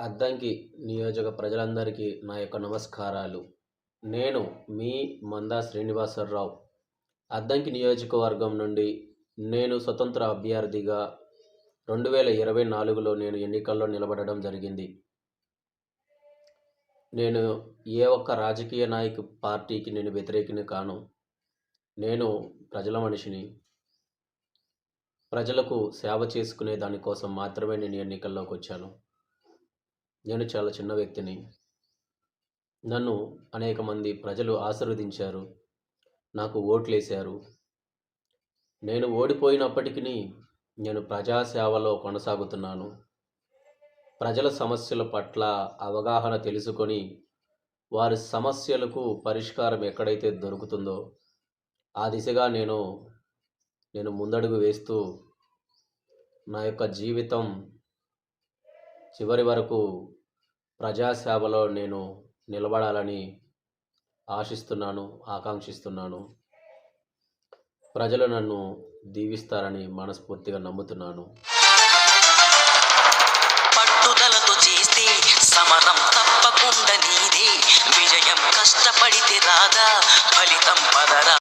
అద్దంకి నియోజక ప్రజలందరికీ నా యొక్క నమస్కారాలు. నేను మీ మందా శ్రీనివాసరావు. అద్దంకి నియోజకవర్గం నుండి నేను స్వతంత్ర అభ్యర్థిగా రెండు వేల ఇరవై నాలుగులో నేను ఎన్నికల్లో నిలబడడం జరిగింది. నేను ఏ ఒక్క రాజకీయ నాయకు పార్టీకి నేను వ్యతిరేకిని కాను. నేను ప్రజల మనిషిని. ప్రజలకు సేవ చేసుకునే దానికోసం మాత్రమే నేను ఎన్నికల్లోకి వచ్చాను. నేను చాలా చిన్న వ్యక్తిని. నన్ను అనేక మంది ప్రజలు ఆశీర్వదించారు. నాకు ఓట్లేశారు. నేను ఓడిపోయినప్పటికీ నేను ప్రజాసేవలో కొనసాగుతున్నాను. ప్రజల సమస్యల పట్ల అవగాహన తెలుసుకొని వారి సమస్యలకు పరిష్కారం ఎక్కడైతే దొరుకుతుందో ఆ దిశగా నేను నేను ముందడుగు వేస్తూ నా యొక్క జీవితం చివరి వరకు ప్రజాసేవలో నేను నిలబడాలని ఆశిస్తున్నాను ఆకాంక్షిస్తున్నాను. ప్రజలు నన్ను దీవిస్తారని మనస్ఫూర్తిగా నమ్ముతున్నాను. పట్టుదలతో చేస్తే సమరం తప్పకుండా నీదే. విజయం కష్టపడితే రాదా ఫలితం